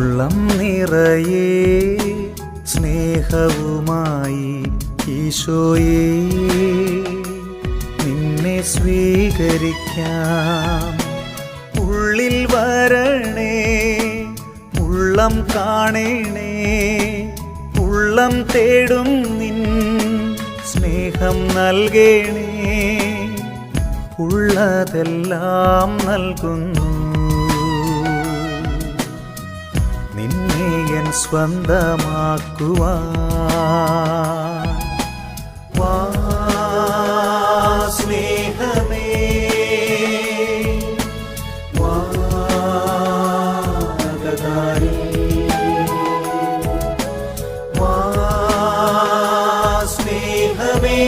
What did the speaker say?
ഉള്ളം നിറയെ സ്നേഹവുമായി ഈശോയെ നിന്നെ സ്വീകരിക്കാം. ഉള്ളിൽ വരണേ ഉള്ളം കാണേണേ ഉള്ളം തേടും നിൻ സ്നേഹം നൽകേണേ. ഉള്ളതെല്ലാം നൽകുന്നു. നിന്നെ എൻ സ്വന്തമാക്കുവാ സ്നേഹമേ. സ്നേഹമേ.